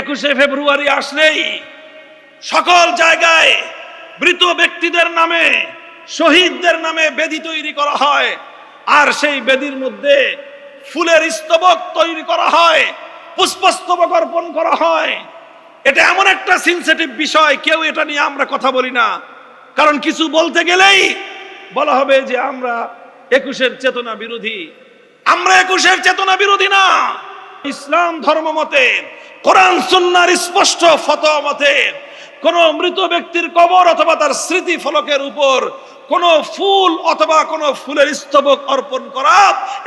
একুশে ফেব্রুয়ারি আসলেই সকল জায়গায় মৃত ব্যক্তিদের নামে, শহীদদের নামে বেদি তৈরি করা হয়। আর সেই বেদির মধ্যে ফুলের স্তবক তৈরি করা হয়, পুষ্পস্তবক অর্পণ করা হয়। এটা এমন একটা সেন্সিটিভ বিষয়, কেউ এটা নিয়ে আমরা কথা বলি না। কারণ কিছু বলতে গেলেই বলা হবে যে আমরা একুশের চেতনা বিরোধী। আমরা একুশের চেতনা বিরোধী না। ইসলাম ধর্ম মতে কোরআন সুন্নার স্পষ্ট ফতোয়া মতে, কোন মৃত ব্যক্তির কবর অথবা তার স্মৃতি ফলকের উপর কোন ফুল অথবা কোন ফুলের স্তবক অর্পণ করা,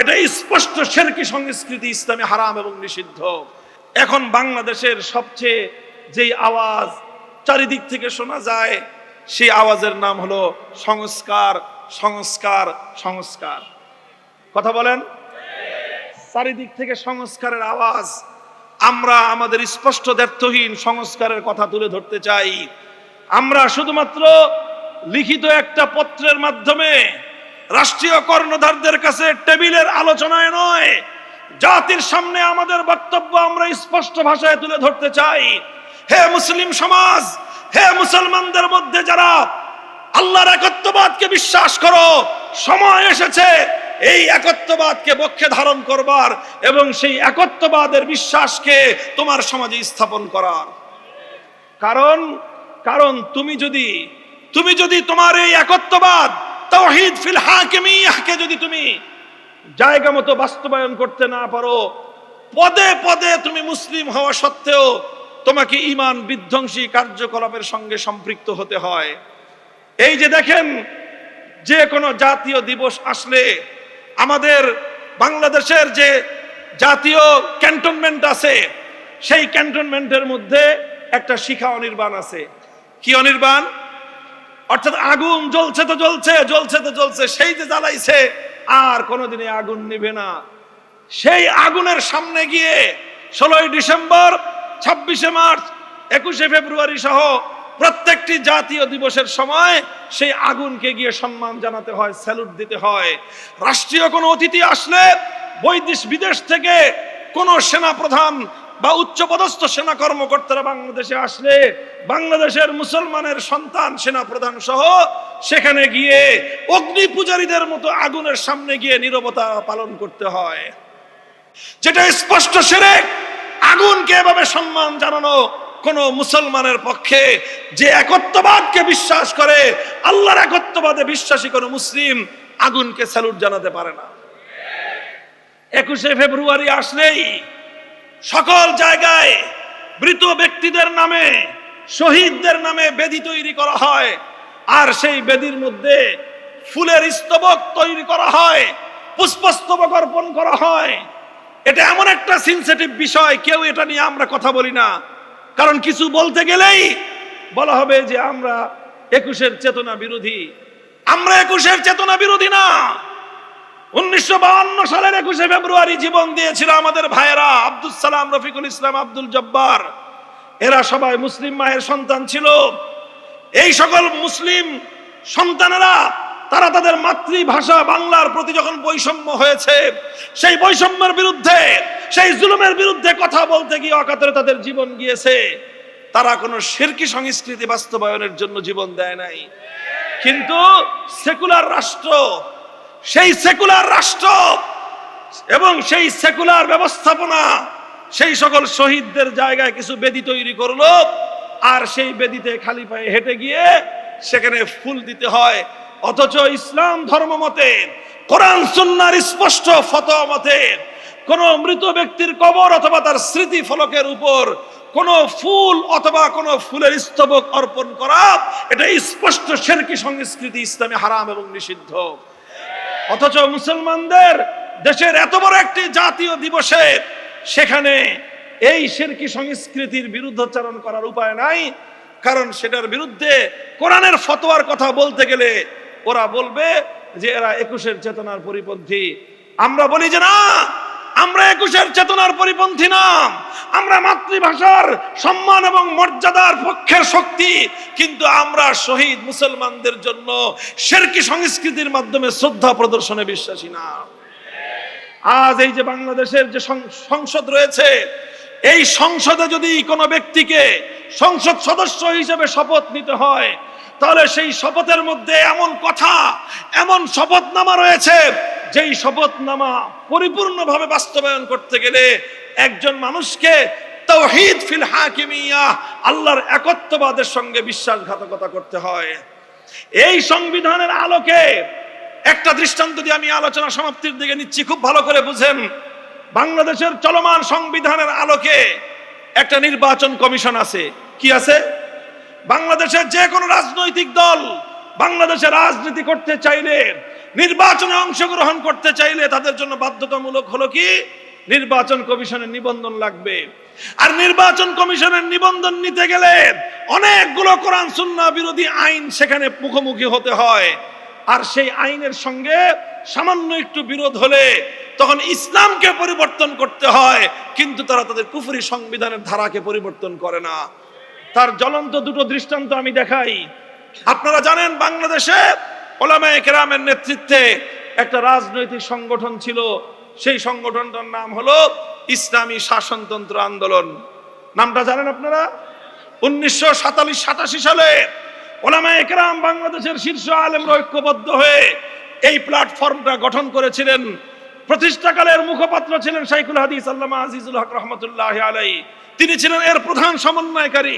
এটা স্পষ্ট শেরকি সংস্কৃতি, ইসলামে হারাম এবং নিষিদ্ধ। এখন বাংলাদেশের সবচেয়ে যেই আওয়াজ চারিদিক থেকে শোনা যায়, সেই আওয়াজের নাম হলো সংস্কার সংস্কার সংস্কার। কথা বলেন? চারিদিক থেকে সংস্কারের আওয়াজ আমরা আমাদের স্পষ্ট দ্ব্যর্থহীন সংস্কারের কথা তুলে ধরতে চাই। আমরা শুধুমাত্র লিখিত একটা পত্রের মাধ্যমে রাষ্ট্রীয় কর্ণধারদের কাছে টেবিলের আলোচনায় নয়, জাতির সামনে আমাদের বক্তব্য আমরা স্পষ্ট ভাষায় তুলে ধরতে চাই। হে মুসলিম সমাজ, হে মুসলমানদের মধ্যে যারা আল্লাহর একত্ববাদকে বিশ্বাস করো, সময় এসেছে এই একত্ববাদকে বক্ষে ধারণ করবার এবং সেই একত্ববাদের বিশ্বাসকে তোমার সমাজে স্থাপন করার। কারণ কারণ তুমি যদি তুমি যদি তোমার এই একত্ববাদ, তাওহীদ ফিল হাকিমিয়াহকে যদি তুমি জায়গা মতো বাস্তবায়ন করতে না পারো, পদে পদে তুমি মুসলিম হওয়া সত্ত্বেও তোমাকে ইমান বিধ্বংসী কার্যকলাপের সঙ্গে সম্পৃক্ত হতে হয়। এই যে দেখেন, যে কোনো জাতীয় দিবস আসলে আমাদের বাংলাদেশের যে জাতীয় ক্যান্টনমেন্ট আছে, সেই ক্যান্টনমেন্টের মধ্যে একটা শিখা অনির্বাণ আছে। কি অনির্বাণ? অর্থাৎ আগুন জ্বলছে তো জ্বলছে জ্বলছে তো জ্বলছে, সেই যে জ্বালাইছে, আর কোনোদিনই আগুন নিবে না। সেই আগুনের সামনে গিয়ে ষোলোই ডিসেম্বর, ছাব্বিশে মার্চ, একুশে ফেব্রুয়ারি সহ প্রত্যেকটি জাতীয় দিবসের সময় সেই আগুনকে গিয়ে সম্মান জানাতে হয় স্যালুট দিতে হয়। রাষ্ট্রীয় কোনো অতিথি আসলে বৈদেশ বিদেশ থেকে কোনো সেনা প্রধান বা উচ্চপদস্থ সেনা কর্মকর্তারা বাংলাদেশে আসলে বাংলাদেশের মুসলমানের সন্তান সেনা প্রধান সহ সেখানে গিয়ে অগ্নি পূজারীদের মতো আগুনের সামনে গিয়ে নীরবতা পালন করতে হয়। যেটা স্পষ্ট সেরে আগুনকে এভাবে সম্মান জানানো কোন মুসলমানের পক্ষে যে একত্ববাদকে বিশ্বাস করে, আল্লাহর একত্ববাদে বিশ্বাসী কোন মুসলিম আগুনকে স্যালুট জানাতে পারে না। একুশে ফেব্রুয়ারি আসলেই সকল জায়গায় মৃত ব্যক্তিদের নামে, শহীদদের নামে বেদি তৈরি করা হয়। আর সেই বেদির মধ্যে ফুলের স্তবক তৈরি করা হয়, পুষ্পস্তবক অর্পণ করা হয়। এটা এমন একটা সেন্সিটিভ বিষয়, কেউ এটা নিয়ে আমরা কথা বলি না। কারণ কিছু বলতে গেলেই বলা হবে যে আমরা একুশের চেতনা বিরোধী। আমরা একুশের চেতনা বিরোধী না। উনিশশো সালের একুশে ফেব্রুয়ারি জীবন দিয়েছিল আমাদের ভাইয়েরা আব্দুল সালাম রফিকুল ইসলাম আব্দুল জব্বার। এরা সবাই মুসলিম মায়ের সন্তান ছিল। এই সকল মুসলিম সন্তানেরা তারা তাদের মাতৃভাষা বাংলার প্রতি যখন বৈষম্য হয়েছে, সেই বৈষম্যের বিরুদ্ধে, সেই জুলুমের বিরুদ্ধে কথা বলতে গিয়ে অকাতরে তাদের জীবন গিয়েছে। তারা কোনো শিরকি সংস্কৃতি বাস্তবায়নের জন্য জীবন দেয় নাই। কিন্তু সেকুলার রাষ্ট্র, সেই সেকুলার রাষ্ট্র এবং সেই সেকুলার ব্যবস্থাপনা, সেই সকল শহীদদের জায়গায় কিছু বেদি তৈরি করল, আর সেই বেদিতে খালি পায়ে হেঁটে গিয়ে সেখানে ফুল দিতে হয়। অথচ ইসলাম ধর্ম মতে, কোরআন, সুন্নার স্পষ্ট ফতোয়া মতে, কোন মৃত ব্যক্তির কবর অথবা তার স্মৃতি ফলকের উপর কোন ফুল অথবা কোন ফুলের স্তবক অর্পণ করা, এটা স্পষ্ট শেরকি সংস্কৃতি, ইসলামে হারাম এবং নিষিদ্ধ। অথচ মুসলমানদের দেশের এত বড় একটি জাতীয় দিবসে সেখানে এই শিরকি সংস্কৃতির বিরুদ্ধচারণ করার উপায় নাই। কারণ সেটার বিরুদ্ধে কোরআনের ফতোয়ার কথা বলতে গেলে ওরা বলবে যে এরা একুশের চেতনার পরিপন্থী। আমরা বলি যে না, আমরা একুশের চেতনার পরিপন্থী না। আমরা মাতৃভাষার সম্মান এবং মর্যাদার পক্ষের শক্তি, কিন্তু আমরা শহীদ মুসলমানদের জন্য শেরকি সংস্কৃতির মাধ্যমে শ্রদ্ধা প্রদর্শনে বিশ্বাসী না। আজ এই যে বাংলাদেশের যে সংসদ রয়েছে এই সংসদে যদি কোনো ব্যক্তিকে সংসদ সদস্য হিসেবে শপথ নিতে হয়, তাহলে সেই শপথের মধ্যে এমন কথা, এমন শপথনামা রয়েছে, যেই শপথনামা পরিপূর্ণভাবে বাস্তবায়ন করতে গেলে একজন মানুষকে তৌহিদ ফিল হাকিমিয়া, আল্লাহর একত্ববাদের সঙ্গে বিশ্বাসঘাতকতা করতে হয়। এই সংবিধানের আলোকে একটা দৃষ্টান্ত দিয়ে আমি আলোচনা সমাপ্তির দিকে নিচ্ছি, খুব ভালো করে বুঝেন। বাংলাদেশের চলমান সংবিধানের আলোকে একটা নির্বাচন কমিশন আছে। কি আছে? বাংলাদেশের যে কোনো রাজনৈতিক দল বাংলাদেশে রাজনীতি করতে চাইলে, নির্বাচনে অংশগ্রহণ করতে চাইলে তাদের জন্য বাধ্যতামূলক হলো কি? নির্বাচন কমিশনের নিবন্ধন লাগবে। আর নির্বাচন কমিশনের নিবন্ধন নিতে গেলে অনেকগুলো কোরআন সুন্না বিরোধী আইন সেখানে মুখোমুখি হতে হয়। আর সেই আইনের সঙ্গে সামান্য একটু বিরোধ হলে তখন ইসলামকে পরিবর্তন করতে হয়, কিন্তু তারা তাদের কুফরি সংবিধানের ধারাকে পরিবর্তন করে না। তার জ্বলন্ত দুটো দৃষ্টান্ত আমি দেখাই। আপনারা জানেন, বাংলাদেশে ওলামায়ে কেরামের নেতৃত্বে একটা রাজনৈতিক সংগঠন ছিল। সেই সংগঠনটার নাম হলো ইসলামী শাসনতন্ত্র আন্দোলন। নামটা জানেন আপনারা? উনিশশো সাতাল্লিশ, সাতাশি সালে ওলামায়ে কেরাম বাংলাদেশের শীর্ষ আলেমরা ঐক্যবদ্ধ হয়ে এই প্ল্যাটফর্মটা গঠন করেছিলেন। প্রতিষ্ঠাকালের মুখপাত্র ছিলেন শাইখুল হাদিস আল্লামা আজিজুল হক রহমতুল্লাহ আলাই তিনি ছিলেন এর প্রধান সমন্বয়কারী।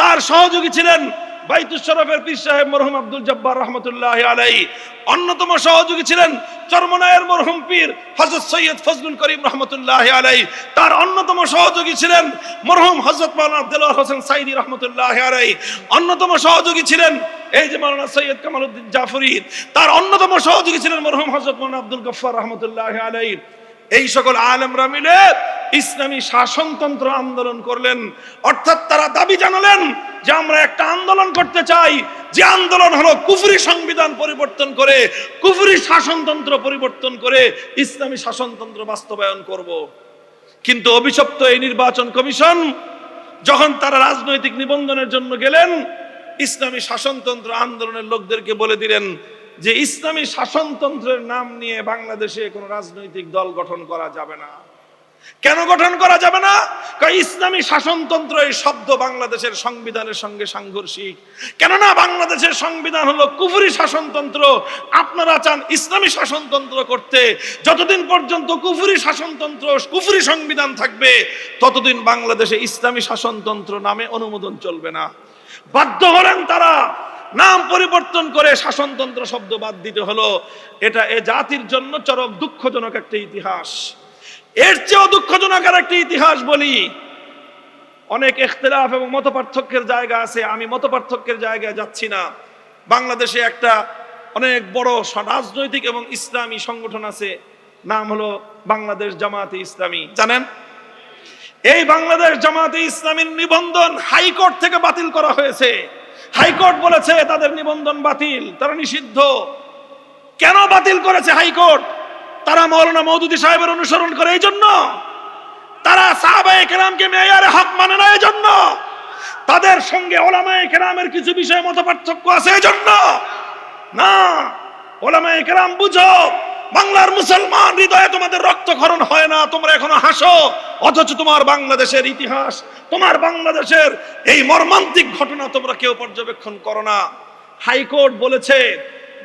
তার সহযোগী ছিলেন বাইতুল শরফের পীর সাহেব মরহুম আব্দুল জব্বার রহমতুল্লাহ আলাই অন্যতম সহযোগী ছিলেন চরমনায়ের মরহুম পীর হজরত সৈয়দ ফজলুল করিম রহমতুল্লাহ আলাই তার অন্যতম সহযোগী ছিলেন মরহুম হজরত মাওলানা আব্দুল্লাহ হোসেন সাইদি রহমতুল্লাহ আলাই অন্যতম সহযোগী ছিলেন এই যে মাওলানা সৈয়দ কামালউদ্দিন জাফরি, তার অন্যতম সহযোগী ছিলেন মরহুম হজরত মাওলানা আব্দুল গফফার রহমতুল্লাহ আলাই এই সকল আলেমরা মিলে ইসলামী শাসনতন্ত্র আন্দোলন করলেন। অর্থাৎ তারা দাবি জানালেন যে আমরা একটা আন্দোলন করতে চাই। যে আন্দোলন হলো কুফরি সংবিধান পরিবর্তন করে, কুফরি শাসনতন্ত্র পরিবর্তন করে ইসলামী শাসনতন্ত্র বাস্তবায়ন করব। কিন্তু অভিশপ্ত এই নির্বাচন কমিশন যখন তারা রাজনৈতিক নিবন্ধনের জন্য গেলেন ইসলামী শাসনতন্ত্র আন্দোলনের লোকদেরকে বলে দিলেন যে ইসলামী শাসনতন্ত্রের নাম নিয়ে বাংলাদেশে কোনো রাজনৈতিক দল গঠন করা যাবে না। কেন গঠন করা যাবে না? ইসলামী শাসনতন্ত্র এই শব্দ বাংলাদেশের সংবিধানের সঙ্গে সাংঘর্ষিক। কেননা বাংলাদেশের সংবিধান হলো কুফরি শাসনতন্ত্র। আপনারা চান ইসলামী শাসনতন্ত্র করতে। যতদিন পর্যন্ত কুফরি শাসনতন্ত্র, কুফরি সংবিধান থাকবে, ততদিন বাংলাদেশে ইসলামী শাসনতন্ত্র নামে অনুমোদন চলবে না। বাধ্য হলেন তারা। নাম পরিবর্তন করে শাসনতন্ত্র শব্দ বাদ দিতে হলো। এটা এ জাতির জন্য চরম দুঃখজনক একটা ইতিহাস। এর চেয়েও দুঃখজনক আর একটা ইতিহাস বলি, অনেক এখতলাফ এবং মত পার্থক্যের জায়গা আছে, আমি মত পার্থক্যের জায়গায় যাচ্ছি না। বাংলাদেশে একটা অনেক বড় রাজনৈতিক এবং ইসলামী সংগঠন আছে, নাম হলো বাংলাদেশ জামাতে ইসলামী। জানেন? এই বাংলাদেশ জামাতে ইসলামীর নিবন্ধন হাইকোর্ট থেকে বাতিল করা হয়েছে। হাইকোর্ট বলেছে তাদের নিবন্ধন বাতিল, তারা নিষিদ্ধ। কেন বাতিল করেছে হাইকোর্ট? তারা মৌলানা মৌদুদি সাহেবের অনুসরণ করে এই জন্য। তারা সাহাবায়ে কেরামকে মেয়ারে হক মানে না এই জন্য। তাদের সঙ্গে ওলামায়ে কেরামের কিছু বিষয়ে মত পার্থক্য আছে এই জন্য। না, ওলামায়ে কেরাম বুঝো। বাংলার মুসলমান হৃদয়ে তোমাদের রক্তক্ষরণ হয় না, তোমরা এখনও হাসো। অথচ তোমার বাংলাদেশের ইতিহাস, তোমার বাংলাদেশের এই মর্মান্তিক ঘটনা তোমরা কেউ পর্যবেক্ষণ করো না। হাইকোর্ট বলেছে,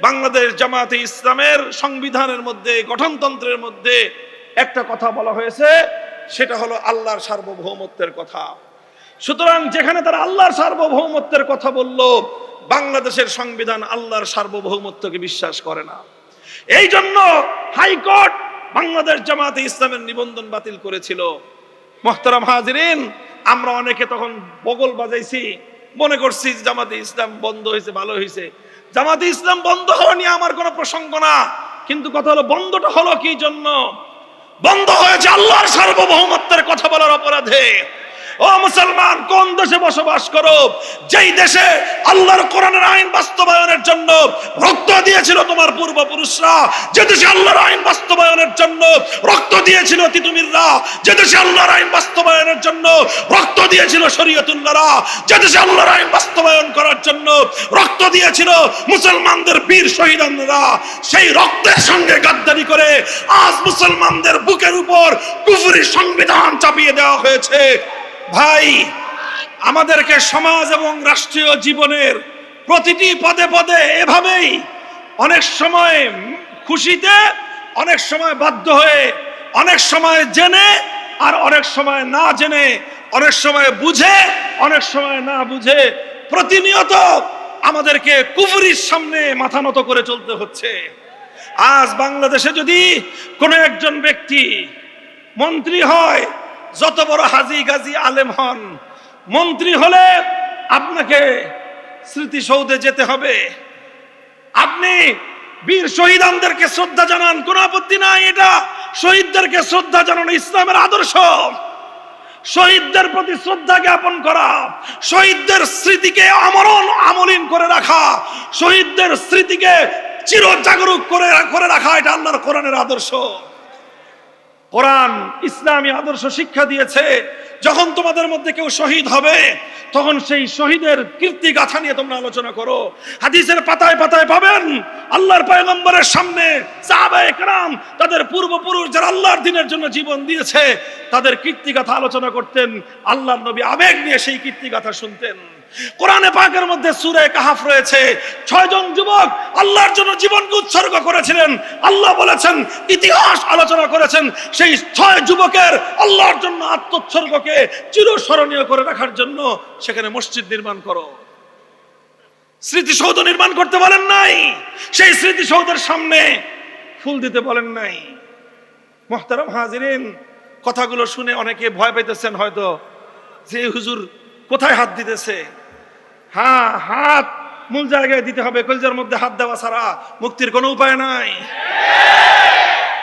বাংলাদেশ জামাতে ইসলামের সংবিধানের মধ্যে, গঠনতন্ত্রের মধ্যে একটা কথা বলা হয়েছে, সেটা হলো আল্লাহর সার্বভৌমত্বের কথা। সুতরাং যেখানে তারা আল্লাহর সার্বভৌমত্বের কথা বলল, বাংলাদেশের সংবিধান আল্লাহর সার্বভৌমত্বকে বিশ্বাস করে না। এই জন্য হাইকোর্ট বাংলাদেশ জামাতে ইসলামের নিবন্ধন বাতিল করেছিল। মোহতারাম হাজিরিন, আমরা অনেকে তখন বগল বাজাইছি, মনে করছি জামাতে ইসলাম বন্ধ হয়েছে, ভালো হয়েছে। জামাতে ইসলাম বন্ধ হওয়া নিয়ে আমার কোনো প্রসঙ্গ না, কিন্তু কথা হলো বন্ধটা হলো কি জন্য? বন্ধ হয়েছে আল্লাহর সার্বভৌমত্বের কথা বলার অপরাধে। ও মুসলমান, কোন দেশে বসবাস করো? যেই দেশে আল্লাহর কোরআনের আইন বাস্তবায়নের জন্য রক্ত দিয়েছিল তোমার পূর্বপুরুষরা, যে দেশে আল্লাহর আইন বাস্তবায়নের জন্য রক্ত দিয়েছিল তিতুমিররা, যে দেশে আল্লাহর আইন বাস্তবায়নের জন্য রক্ত দিয়েছিল শরীয়তুল্লাহরা, যে দেশে আল্লাহর আইন বাস্তবায়ন করার জন্য রক্ত দিয়েছিল মুসলমানদের বীর শহীদানরা। সেই রক্তের সঙ্গে গাদ্দারি করে আজ মুসলমানদের বুকের উপর কুফুরি সংবিধান চাপিয়ে দেওয়া হয়েছে। ভাই, আমাদেরকে সমাজ এবং রাষ্ট্রীয় জীবনের প্রতিটি পদে পদে এভাবেই অনেক সময় খুশিতে, অনেক সময় বাধ্য হয়ে, অনেক সময় জেনে আর অনেক সময় না জেনে, অনেক সময় বুঝে, অনেক সময় না বুঝে প্রতিনিয়ত আমাদেরকে কুফুরির সামনে মাথা নত করে চলতে হচ্ছে। আজ বাংলাদেশে যদি কোনো একজন ব্যক্তি মন্ত্রী হয় যত বড় হাজি গাজী আলেম হন, মন্ত্রী হলে আপনাকে স্মৃতিসৌধে যেতে হবে। আপনি বীর শহীদানদেরকে শ্রদ্ধা জানান, কোন আপত্তি নাই, এটা শহীদদেরকে শ্রদ্ধা জানানো ইসলামের আদর্শ। শহীদদের প্রতি শ্রদ্ধা জ্ঞাপন করা, শহীদদের স্মৃতিকে আমরণ আমলিন করে রাখা, শহীদদের স্মৃতিকে চির জাগরুক করে করে রাখা, এটা আল্লাহর কোরআনের আদর্শ। কোরআন, ইসলামী আদর্শ শিক্ষা দিয়েছে, যখন তোমাদের মধ্যে কেউ শহীদ হবে, তখন সেই শহীদের কীর্তি গাথা নিয়ে তোমরা আলোচনা করো। হাদিসের পাতায় পাতায় পাবেন, আল্লাহর পয়গম্বরের সামনে কেরাম, তাদের পূর্বপুরুষ যারা আল্লাহর দিনের জন্য জীবন দিয়েছে, তাদের কীর্তি গাথা আলোচনা করতেন, আল্লাহর নবী আবেগ নিয়ে সেই কীর্তি গাথা শুনতেন। কোরআনে পাকের মধ্যে সুরে কাহাফ রয়েছে। ছয়জন যুবক আল্লাহর জন্য জীবনকে উৎসর্গ করেছিলেন। আল্লাহ বলেছেন, ইতিহাস আলোচনা করেছেন, সেই ছয় যুবকের আল্লাহর জন্য আত্মোৎসর্গকে চিরস্মরণীয় করে রাখার জন্য সেখানে মসজিদ নির্মাণ করো। স্মৃতিসৌধ নির্মাণ করতে বলেন নাই। সেই স্মৃতিসৌধের সামনে ফুল দিতে বলেন নাই। মোহতারাম হাজিরিন, কথাগুলো শুনে অনেকে ভয় পাইতেছেন হয়তো, যে হুজুর কোথায় হাত দিতেছে? হ্যাঁ হাত মূল জায়গায় দিতে হবে, কলজার মধ্যে হাত দেওয়া ছাড়া মুক্তির কোনো উপায় নাই।